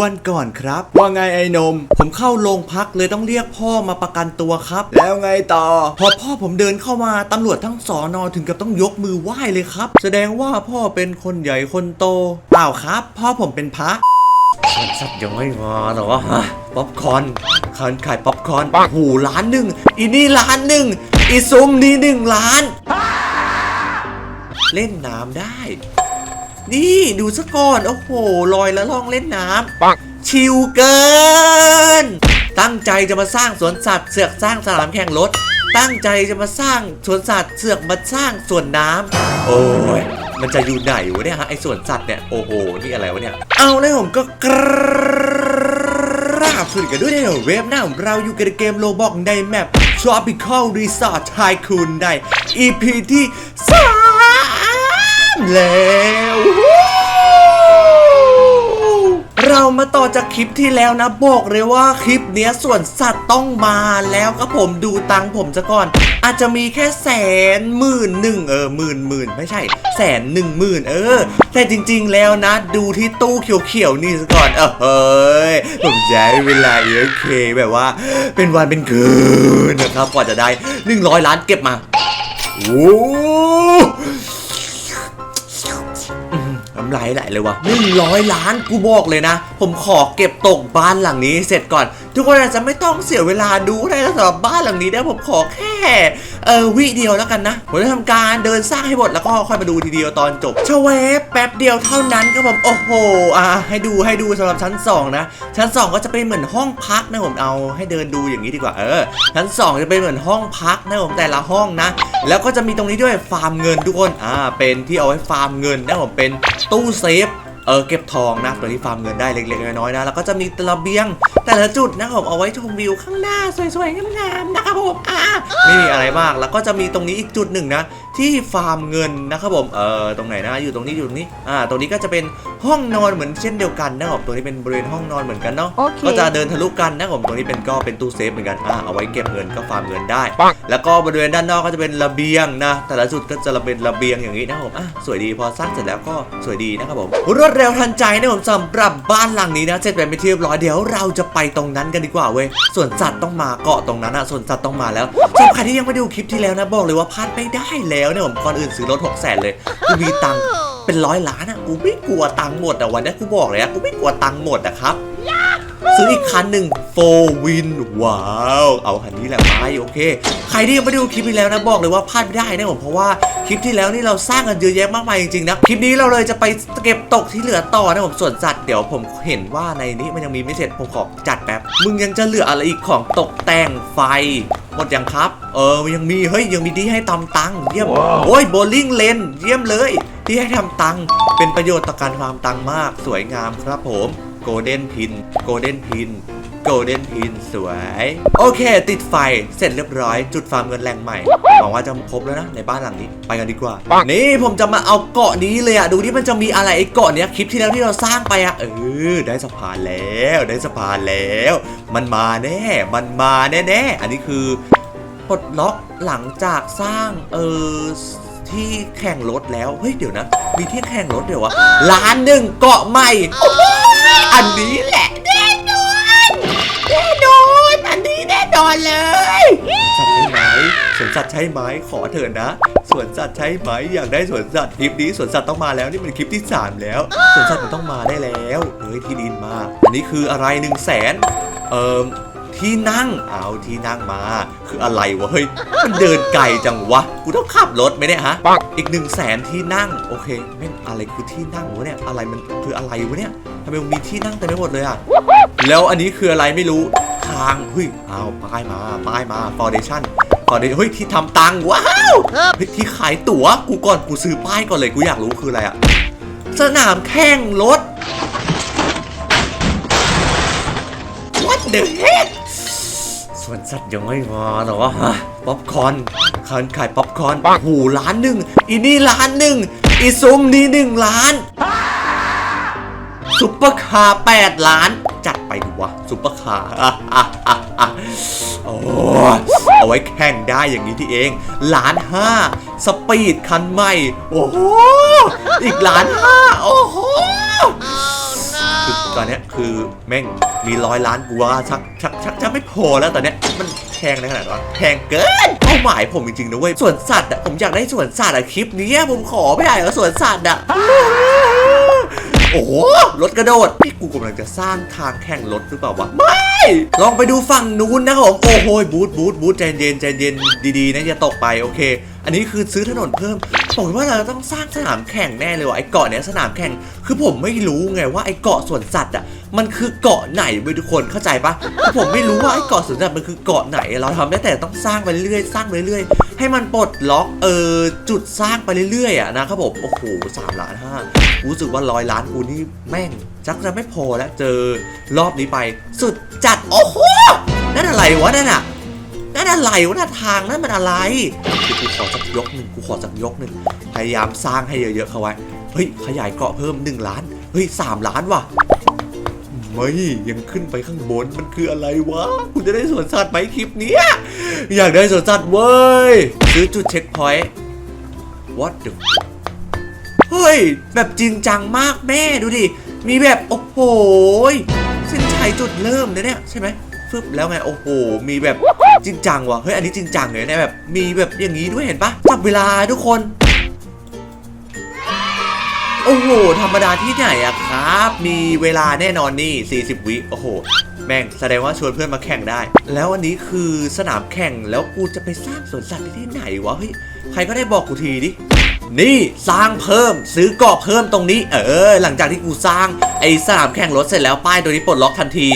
วันก่อนครับ ว่าไงไอ้นม ผมเข้าโรงพักเลยต้องเรียกพ่อมาประกันตัวครับ แล้วไงต่อ พอพ่อผมเดินเข้ามาตำรวจทั้งสอนอถึงกับต้องยกมือไหว้เลยครับ แสดงว่าพ่อเป็นคนใหญ่คนโตเปล่าครับ พ่อผมเป็นพระสัตว์ยังไม่มาเหรอฮะป๊อปคอร์นขายขายป๊อปคอร์นหูล้านหนึ่งอีนี่ล้านหนึ่งอีซุ้มนี่หนึ่งล้าน เล่นน้ำได้ นี่ดูซะก่อน โอ้โหลอยแล้วลองเล่นน้ำชิลเกิน ตั้งใจจะมาสร้างสวนสัตว์เสือกสร้างสนามแข่งรถ ตั้งใจจะมาสร้างสวนสัตว์เสือกมาสร้างสวนน้ำโอ้ยมันจะอยู่ไหนวะเนี่ยฮะไอสวนสัตว์เนี่ยโอ้โหนี่อะไรวะเนี่ยเอาเลยผมก็กราบสวัสดีกันด้วยในเว็บหน้าของเราอยู่กันในเกมโลบอกในแมป Tropical Resort Tycoon ใน EP ที่สาม แล้ว เรามาต่อจากคลิปที่แล้วนะ บอกเลยว่าคลิปเนี้ยส่วนสัตว์ต้องมาแล้วครับผมดูตังผมซะก่อน อาจจะมีแค่แสนหมื่นหนึ่งเออหมื่นหมื่นไม่ใช่ แสนหนึ่งหมื่นเออ แต่จริงๆแล้วนะ ดูที่ตู้เขียวๆนี่ซะก่อนเออเฮ้ยผมใช้เวลาเยอะเคแบบว่า เป็นวันเป็นคืนนะครับกว่าจะได้ 100 ล้านเก็บมาโอ้ำลายไหลเลยว่ะหนึ่งร้อยล้านกูบอกเลยนะ ผมขอเก็บตกบ้านหลังนี้เสร็จก่อน ทุกคนอาจจะไม่ต้องเสียเวลาดูได้แล้วสำหรับบ้านหลังนี้ได้ผมขอแค่ เออวิเดียวแล้วกันนะผมจะทำการเดินสร้างให้หมดแล้วก็ค่อยมาดูทีเดียวตอนจบชเวฟแป๊บเดียวเท่านั้นครับผมโอ้โหอะให้ดูให้ดูสำหรับชั้น 2 นะ ชั้น 2 ก็จะเป็นเหมือนห้องพักนะผมเอาให้เดินดูอย่างนี้ดีกว่าเออชั้น 2 จะเป็นเหมือนห้องพักนะผมแต่ละห้องนะ แล้วก็จะมีตรงนี้ด้วยฟาร์มเงินทุกคนอ่าเป็นที่เอาไว้ฟาร์มเงินนะผมเป็นตู้เซฟ เออเก็บทองนะตัวที่ฟาร์มเงินได้เล็กๆน้อยๆนะแล้วก็จะมีระเบียง แต่ละจุดนะครับผมเอาไว้ชมวิวข้างหน้าสวยๆงามๆนะครับผมอ่าไม่มีอะไรมากแล้วก็จะมีตรงนี้อีกจุดหนึ่งนะที่ฟาร์มเงินนะครับผมเออตรงไหนนะอยู่ตรงนี้อยู่ตรงนี้อ่าตรงนี้ก็จะเป็นห้องนอนเหมือนเช่นเดียวกันนะครับผมตัวนี้เป็นบริเวณห้องนอนเหมือนกันเนาะโอเคก็จะเดินทะลุกันนะครับผมตรงนี้เป็นก็เป็นตู้เซฟเหมือนกันอ่าเอาไว้เก็บเงินก็ฟาร์มเงินได้ปังแล้วก็บริเวณด้านนอกก็จะเป็นระเบียงนะแต่ละจุดก็จะเป็นระเบียงอย่างนี้นะครับผมอะสวยดีพอสร้างเสร็จแล้วก็สวยดีนะครับผมรวดเร็วทันใจนะผมสำหรับบ้านหลังนี้นะเสร็จไปไม่ที่เรียบร้อยเดี๋ยวเราจะไปตรงนั้นกันดีกว่าเว้ยส่วนสัตว์ต้องมาเกาะตรงนั้นอะส่วนสัตว์ต้องมาแล้วสำหรับใครที่ยังไม่ดูคลิปที่แล้วนะบอกเลยว่าพลาดไม่ได้แล้วเนี่ยผมก่อนอื่นซื้อรถหกแสนเลยกูมีตังค์เป็นร้อยล้านอะกูไม่กลัวตังค์หมดอะวันนี้กูบอกเลยอะกูไม่กลัวตังค์หมดอะครับ ซื้ออีกคันหนึ่งโฟวินว้าว เอาคันนี้แหละไปโอเค ใครที่ยังไม่ได้ดูคลิปที่แล้วนะบอกเลยว่าพลาดไม่ได้นะผมเพราะว่าคลิปที่แล้วนี่เราสร้างกันเยอะแยะมากมายจริงๆนะคลิปนี้เราเลยจะไปเก็บตกที่เหลือต่อนะผมส่วนสัตว์เดี๋ยวผมเห็นว่าในนี้มันยังมีไม่เสร็จผมขอจัดแป๊บมึงยังจะเหลืออะไรอีกของตกแต่งไฟหมดยังครับ เออ ยังมี เฮ้ย ยังมีที่ให้ทำตังค์เยี่ยม โอ้ย โบลิ่งเลน เยี่ยมเลย ที่ให้ทำตังค์เป็นประโยชน์ต่อการฟาร์มตังค์มาก สวยงามครับผม โกลเด้นพิน โกลเด้นพิน โกลเด้นพินสวย โอเค ติดไฟเสร็จเรียบร้อย จุดฟาร์มเงินแรงใหม่หวังว่าจะครบแล้วนะ ในบ้านหลังนี้ไปกันดีกว่าปังนี่ผมจะมาเอาเกาะนี้เลยอะดูที่มันจะมีอะไรไอ้เกาะเนี้ยคลิปที่แล้วที่เราสร้างไปอะเออได้สะพานแล้วได้สะพานแล้ว มันมาแน่ มันมาแน่ๆอันนี้คือปลดล็อกหลังจากสร้างเออที่แข่งรถแล้ว เฮ้ย เดี๋ยวนะ มีที่แข่งรถเดี๋ยววะล้านหนึ่งเกาะใหม่โอันนี้แหละแน่นอนแน่นอนอันนี้แน่นอนเลยสัตว์ใช่ไหมสวนสัตว์ใช่ไหมขอเถอะนะสวนสัตว์ใช่ไหมอยากได้สวนสัตว์คลิปนี้สวนสัตว์ต้องมาแล้วนี่มันคลิปที่สามแล้วสวนสัตว์มันต้องมาได้แล้วเฮ้ยที่ดินมา อันนี้คืออะไรหนึ่งแสนเอ่อ ที่นั่งเอาที่นั่งมา คืออะไรวะเฮ้ยมันเดินไกลจังวะกูต้องขับรถไหมเนี่ยฮะปังอีกหนึ่งแสนที่นั่งโอเคแม่งอะไรคือที่นั่งวะเนี่ยอะไรมันคืออะไรวะเนี่ยทำไมมันมีที่นั่งเต็มไปหมดเลยอะแล้วอันนี้คืออะไรไม่รู้ทางเฮ้ยเอาป้ายมาป้ายมาฟอร์เดชั่นฟอร์เดเฮ้ยที่ทำตังค์ว้าวเฮ้ยที่ขายตั๋วกูก่อนกูซื้อป้ายก่อนเลยกูอยากรู้คืออะไรอะสนามแข่งรถ What the heck ส่วนสัตว์ยังไม่มาเหรอฮะป๊อปคอร์นขายขายป๊อปคอร์นหูล้านหนึ่งอีนี่ล้านหนึ่งอีซุ้มนี่หนึ่งล้านซุปเปอร์คาร์แปดล้าน จัดไปดูวะซุปเปอร์คาร์อะอะอะอะโอ้ยเอาไว้แข่งได้อย่างนี้ที่เองล้านห้าสปีดคันใหม่ โอ้โหอีกล้านห้าโอ้โหคือ ตอนนี้คือแม่งมีร้อยล้านกูว่าชักชักชักจะไม่พอแล้วตอนนี้มันแพงในขนาดนั้แพงเกินเป้าหมายผมจริงๆนะเว้ยสวนสัตว์อะผมอยากได้สวนสัตว์อะคลิปนี้ผมขอไม่ได้เหรอสวนสัตว์อะโอ้โหรถกระโดดนี่กูกำลังจะสร้างทางแข่งรถหรือเปล่าวะไม่ลองไปดูฝั่งนู้นนะครับผมโอ้โหบูทบูทบูทใจเย็นใจเย็นดีๆนะอย่าตกไปโอเค อันนี้คือซื้อถนนเพิ่ม ผมว่าเราต้องสร้างสนามแข่งแน่เลยว่ะไอ้เกาะเนี้ยสนามแข่งคือผมไม่รู้ไงว่าไอ้เกาะสวนสัตว์อะมันคือเกาะไหนเว้ยทุกคนเข้าใจปะผมไม่รู้ว่าไอ้เกาะสวนสัตว์มันคือเกาะไหน เราทำได้แต่ต้องสร้างไปเรื่อยสร้างไปเรื่อยให้มันปลดล็อกเออจุดสร้างไปเรื่อยๆอะนะครับผมโอ้โหสามล้านห้ารู้สึกว่าร้อยล้านกูนี่แม่งจักจะไม่พอแล้วเจอรอบนี้ไป สุดจัดโอ้โหนั่นอะไรวะนั่นอะ นั่นอะไรวะนั่นทางนั่นมันอะไรกูขอสักยกหนึ่งกูขอสักยกหนึ่งพยายามสร้างให้เยอะๆเข้าไว้เฮ้ยขยายเกาะเพิ่ม 1 ล้านเฮ้ย3ล้านว่ะไม่ยังขึ้นไปข้างบนมันคืออะไรวะกูจะได้สวนสัตว์ไหมคลิปเนี้ยอยากได้สวนสัตว์เว้ยซื้อจุดเช็คพอยต์ what the เฮ้ย แบบจริงจังมากแม่ดูดิ มีแบบ โอ้โหเส้นชัยจุดเริ่มนะเนี่ย ใช่ไหม ฟึบแล้วไงโอ้โหมีแบบจริงจังว่ะเฮ้ยอันนี้จริงจังเลยนี่ยแบบมีแบบอย่างนี้ด้วยเห็นปะจับเวลาทุกคนโอ้โห ธรรมดาที่ไหนอะครับ มีเวลาแน่นอนนี่ 40 วิ โอ้โห แม่งแสดงว่าชวนเพื่อนมาแข่งได้ แล้วอันนี้คือสนามแข่ง แล้วกูจะไปสร้างสวนสัตว์ที่ไหนวะ เฮ้ย ใครก็ได้บอกกูทีดิ นี่สร้างเพิ่ม ซื้อกาะเพิ่มตรงนี้ เออ หลังจากที่กูสร้างไอ้สนามแข่งรถเสร็จแล้วป้ายตัวนี้ปลดล็อกทันที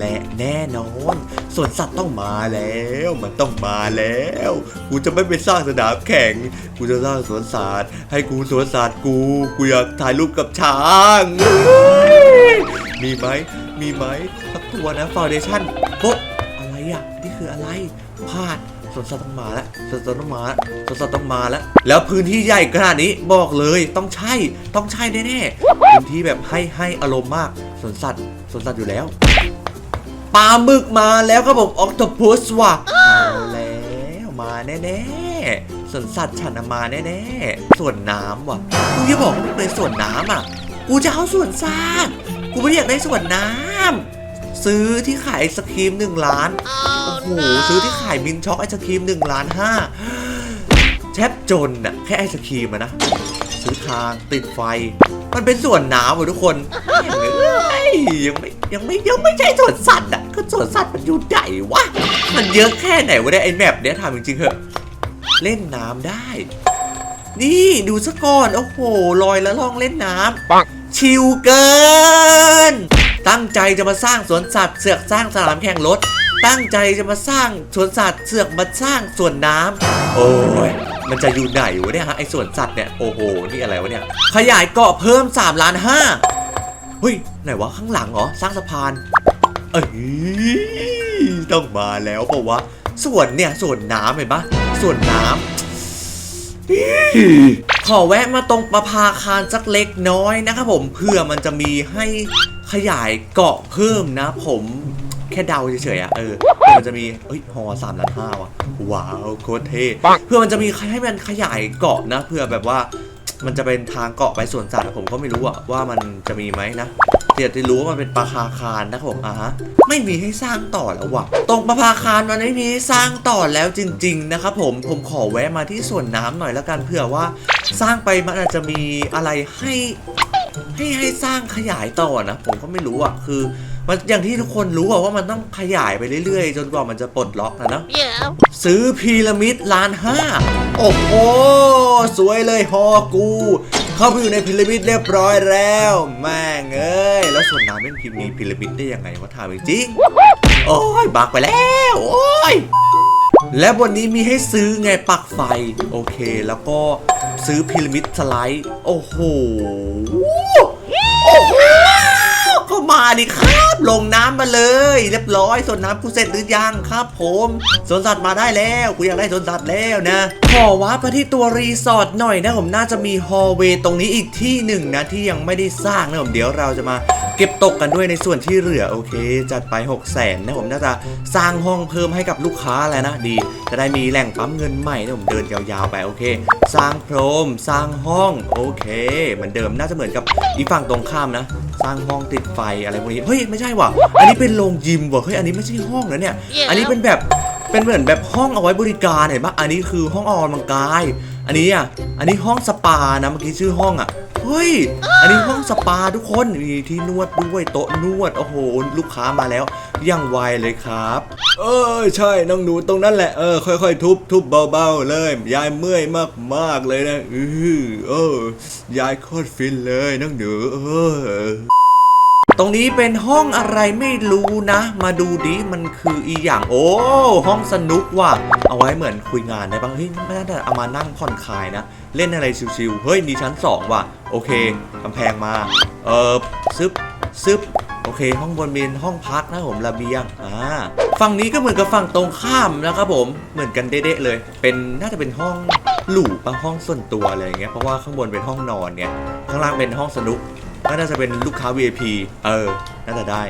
และแน่นอนสวนสัตว์ต้องมาแล้ว มันต้องมาแล้ว กูจะไม่ไปสร้างสนามแข่ง กูจะสร้างสวนสัตว์ให้กูสวนสัตว์กู กูอยากถ่ายรูปกับช้าง มีไหม มีไหมสักตัวนะฟาวเดชั่นโป๊ะอะไรอะ นี่คืออะไรพลาดสวนสัตว์ต้องมาแล้วสวนสัตว์ต้องมาสวนสัตว์ต้องมาแล้ว แล้วพื้นที่ใหญ่ขนาดนี้บอกเลยต้องใช่ ต้องใช่แน่ๆพื้นที่แบบให้ให้อารมณ์มากสวนสัตว์สวนสัตว์อยู่แล้ว ปลาหมึกมาแล้วครับผมออกโตพุสว่ะเอาแล้วมาแน่ๆสวนสัตว์ฉันน่ะมาแน่ๆส่วนน้ำว่ะกูจะบอกว่าไม่เป็นส่วนน้ำอะ กูจะเอาส่วนสัตว์กูไม่ได้อยากได้ส่วนน้ำซื้อที่ขายไอศครีมหนึ่งล้านโอ้โหซื้อที่ขายมินช็อกไอศครีม1ล้านห้าแทบจนอะแค่ไอศครีมอะนะ ซื้อทางติดไฟ มันเป็นส่วนน้ำว่ะทุกคนเอ้ยยังไม่ยังไม่ยังไม่ใช่ส่วนสัตว์อะก็ส่วนสัตว์มันอยู่ใหญ่วะมันเยอะแค่ไหนวะเนี่ยไอแมปเนี้ยถามจริงๆเหอะเล่นน้ำได้ นี่ดูซะก่อนโอ้โหลอยแล้วลองเล่นน้ำปังชิลเกิน ตั้งใจจะมาสร้างสวนสัตว์เสือกสร้างสนามแข่งรถ ตั้งใจจะมาสร้างสวนสัตว์เสือกมาสร้างสวนน้ำโอ้ย มันจะอยู่ไหนวะเนี่ยฮะไอสวนสัตว์เนี่ยโอ้โหนี่อะไรวะเนี่ยขยายเกาะเพิ่ม3ล้านห้าเฮ้ยไหนวะข้างหลังเหรอสร้างสะพานเอ้ยต้องมาแล้วเปล่าวะส่วนเนี่ยส่วนน้ำเห็นปะส่วนน้ำขอแวะมาตรงประภาคารสักเล็กน้อยนะครับผมเพื่อมันจะมีให้ขยายเกาะเพิ่มนะผม แค่เดาเฉยๆอะเออเพื่อมันจะมีเอ้ยฮอสามล้านห้าวะว้าวโคตรเท่ปังเพื่อมันจะมีให้มันขยายเกาะนะเพื่อแบบว่ามันจะเป็นทางเกาะไปสวนสัตว์อะผมก็ไม่รู้อะว่ามันจะมีไหมนะเดี๋ยวจะรู้ว่ามันเป็นประภาคารนะครับผมอะฮะไม่มีให้สร้างต่อแล้ววะตรงประภาคารมันไม่มีให้สร้างต่อแล้วจริง ๆ นะครับผมผมขอแวะมาที่สวนน้ำหน่อยแล้วกันเผื่อว่าสร้างไปมันอาจจะมีอะไรให้ให้ให้สร้างขยายต่อนะผมก็ไม่รู้อะคือ มันอย่างที่ทุกคนรู้อะว่ามันต้องขยายไปเรื่อยๆ จนกว่ามันจะปลดล็อกนะเนอะ Yeah. ซื้อพีระมิดล้านห้าโอ้โห สวยเลยฮอกู เข้าไปอยู่ในพีระมิดเรียบร้อยแล้ว แม่งเอ้ย แล้วส่วนน้ำเป็นพิมพ์มีพีระมิดได้ยังไงวะถามจริงๆโอ้ยบักไปแล้ว โอ้ย และบนนี้มีให้ซื้อไงปลักไฟ โอเค แล้วก็ซื้อพีระมิดสไลด์ โอ้โห โอ้โหก็ มาดิครับ ลงน้ำมาเลย เรียบร้อยสวนน้ำกูเสร็จหรือยังครับ ผมสวนสัตว์มาได้แล้วกูอยากได้สวนสัตว์แล้วนะขอว่าไปที่ตัวรีสอร์ทหน่อยนะผมน่าจะมีฮอลเวย์ตรงนี้อีกที่หนึ่งนะที่ยังไม่ได้สร้างนะผมเดี๋ยวเราจะมาเก็บตกกันด้วยในส่วนที่เหลือโอเค จัดไป 6 0 0แสนนะผมน่าจะสร้างห้องเพิ่มให้กับลูกค้าแล้วนะดี จะได้มีแหล่งปั๊มเงินใหม่นะผมเดินยาวๆไปโอเค สร้างโพรงสร้างห้องโอเคเหมือนเดิมน่าจะเหมือนกับอีฝั่งตรงข้ามนะ สร้างห้องติดไฟอะไรพวกนี้เฮ้ยไม่ใช่ว่ะอันนี้เป็นโรงยิมว่ะเฮ้ยอันนี้ไม่ใช่ห้องนะเนี่ย อันนี้เป็นแบบเป็นเหมือนแบบห้องเอาไว้บริการเห็นปะอันนี้คือห้องออกกำลังกาย อันนี้อะอันนี้ห้องสปานะเมื่อกี้ชื่อห้องอะ เฮ้ย อันนี้ห้องสปาทุกคนมีที่นวดด้วยโต๊ะนวด โอ้โห ลูกค้ามาแล้วย่างไวเลยครับ เออใช่น้องหนูตรงนั้นแหละเออค่อยๆ ทุบทุบเบาๆเลยยายเมื่อยมากๆเลยนะอือเออยายโคตรฟินเลยน้องหนูเออ ตรงนี้เป็นห้องอะไรไม่รู้นะ มาดูดิมันคืออีอย่างโอ้ห้องสนุกว่ะเอาไว้เหมือนคุยงานได้บ้างเฮ้ยไม่น่าจะเอามานั่งผ่อนคลายนะ เล่นอะไรชิวๆเฮ้ยมีชั้น 2 ว่ะ โอเคกำแพงมาเออซึบซึบโอเค ห้องบนเป็นห้องพักนะผมระเบียงอ่าฝั่งนี้ก็เหมือนกับฝั่งตรงข้ามนะครับผมเหมือนกันเด๊ะเลย เป็นน่าจะเป็นห้องหลูปะห้องส่วนตัวอะไรอย่างเงี้ยเพราะว่าข้างบนเป็นห้องนอนเนี่ยข้างล่างเป็นห้องสนุก ก็น่าจะเป็นลูกค้า VIP เออ น่าจะได้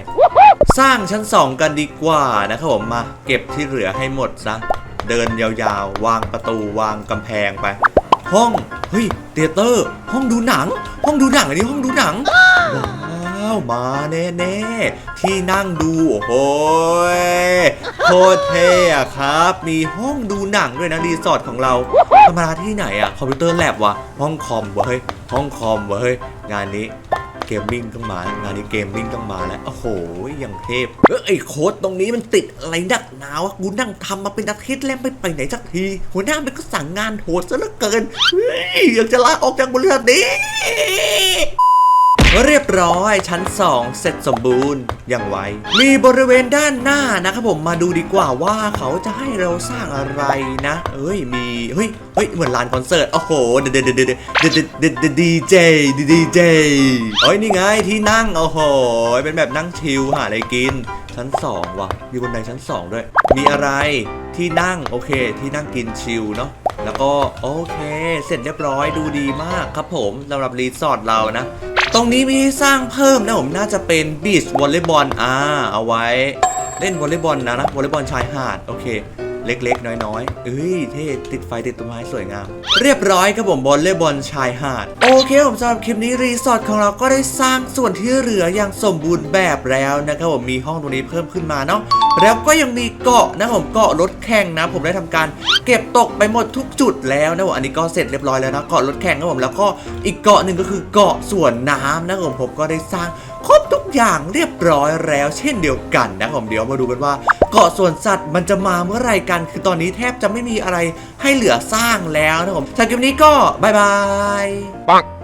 สร้างชั้น 2 กันดีกว่านะครับผมมา เก็บที่เหลือให้หมดซะ เดินยาวๆ วางประตูวางกำแพงไป ห้อง เฮ้ยเตเตอร์ ห้องดูหนัง ห้องดูหนังอันนี้ห้องดูหนังว้าวมาแน่ๆ ที่นั่งดูโอ้โหโคตรเท่ครับ มีห้องดูหนังด้วยนะรีสอร์ทของเราธรรมดาที่ไหนอะคอมพิวเตอร์แลบวะห้องคอมวะเฮ้ยห้องคอมวะเฮ้ยงานนี้ เกมมิ่งต้องมางานนี้เกมมิ่งต้องมาแล้ว โอ้โหยังเทพเออไอโค้ดตรงนี้มันติดอะไรนักหนาวะกูนั่งทำมาเป็นอาทิตย์แล้วไม่ไปไหนสักที หัวหน้ามันก็สั่งงานโหดซะเหลือเกินอยากจะลาออกจากบริษัทนี้เรียบร้อยชั้น 2 เสร็จสมบูรณ์อย่างไว มีบริเวณด้านหน้านะครับผมมาดูดีกว่าว่าเขาจะให้เราสร้างอะไรนะ เอ้ยมี เฮ้ยเฮ้ยเหมือนลานคอนเสิร์ต โอ้โห เดี๋ยวเดี๋ยเดเด เดดีเจดีเจเฮ้ยนี่ไงที่นั่งโอ้โหเป็นแบบนั่งชิลหาอะไรกิน ชั้น2ว่ะ มีบนไดชั้น2ด้วย มีอะไรที่นั่งโอเค ที่นั่งกินชิลเนาะแล้วก็โอเค เสร็จเรียบร้อยดูดีมากครับผมสำหรับรีสอร์ทเรานะ ตรงนี้มีให้สร้างเพิ่มนะผมน่าจะเป็นบีชวอลเลย์บอลอ่าเอาไว้ เล่นวอลเลย์บอลนะนะวอลเลย์บอลชายหาดโอเค เล็กๆ น้อยๆ เอ้ยเท่ติดไฟติดต้นไม้สวยงาม เรียบร้อยครับผมวอลเลย์บอลชายหาด โอเคผมสำหรับคลิปนี้รีสอร์ทของเราก็ได้สร้างส่วนที่เหลืออย่างสมบูรณ์แบบแล้วนะครับผมมีห้องตรงนี้เพิ่มขึ้นมาเนาะแล้วก็ยังมีเกาะนะผมเกาะรถแข่งนะ ผมได้ทำการเก็บตกไปหมดทุกจุดแล้วนะผมอันนี้ก็เสร็จเรียบร้อยแล้วนะเกาะรถแข่งนะผมแล้วก็อีกเกาะหนึ่งก็คือเกาะส่วนน้ำนะผมผมก็ได้สร้าง ครบทุกอย่างเรียบร้อยแล้วเช่นเดียวกันนะผมเดี๋ยวมาดูกันว่า เกาะส่วนสัตว์มันจะมาเมื่อไรกัน คือตอนนี้แทบจะไม่มีอะไรให้เหลือสร้างแล้วนะผมสำหรับคลิปนี้ก็บายบาย bonk.